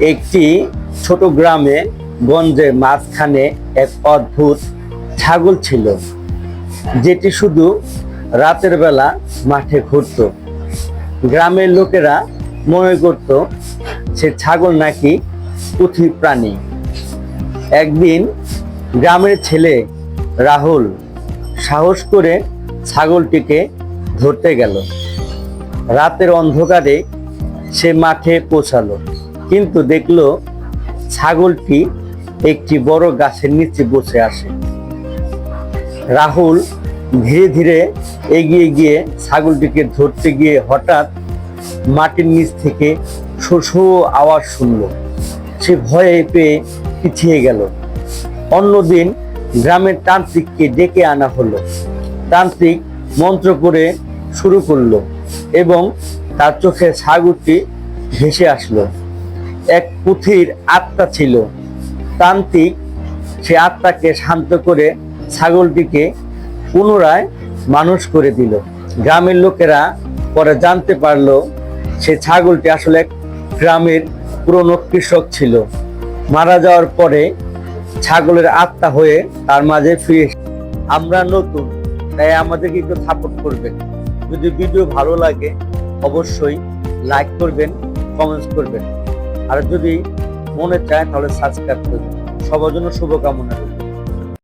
একটি ছোট গ্রামে গঞ্জে মাঝখানে এক অদ্ভুত ছাগল ছিল, যেটি শুধু রাতের বেলা মাঠে ঘুরত। গ্রামের লোকেরা মনে করত, সে ছাগল নাকি পুঁথি প্রাণী। একদিন গ্রামের ছেলে রাহুল সাহস করে ছাগলটিকে ধরতে গেল। রাতের অন্ধকারে সে মাঠে পৌঁছালো। কিন্তু দেখল ছাগলটি একটি বড় গাছের নিচে বসে আসে রাহুল ধীরে ধীরে এগিয়ে গিয়ে ছাগলটিকে ধরতে গিয়ে হঠাৎ মাটির নিচ থেকে শো শো আওয়াজ শুনলো। সে ভয়ে পেয়ে পিছিয়ে গেল। অন্যদিন গ্রামের তান্ত্রিককে ডেকে আনা হলো। তান্ত্রিক মন্ত্র করে শুরু করল এবং তার চোখে ছাগলটি ভেসে আসলো। এক পুঁথির আত্মা ছিল। তান্ত্রিক, সে আত্মাকে শান্ত করে ছাগলটিকে পুনরায় মানুষ করে দিল। গ্রামের লোকেরা পরে জানতে পারল, সে ছাগলটি আসলে গ্রামের পুরনো কৃষক ছিল। মারা যাওয়ার পরে ছাগলের আত্মা হয়ে তার মাঝে ফিরে আমরা নতুন, তাই আমাদেরকে একটু সাপোর্ট করবেন। যদি ভিডিও ভালো লাগে, অবশ্যই লাইক করবেন, কমেন্টস করবেন। আর যদি মনে চায় তাহলে সাবস্ক্রাইব করবেন সবার জন্য শুভকামনা রইল।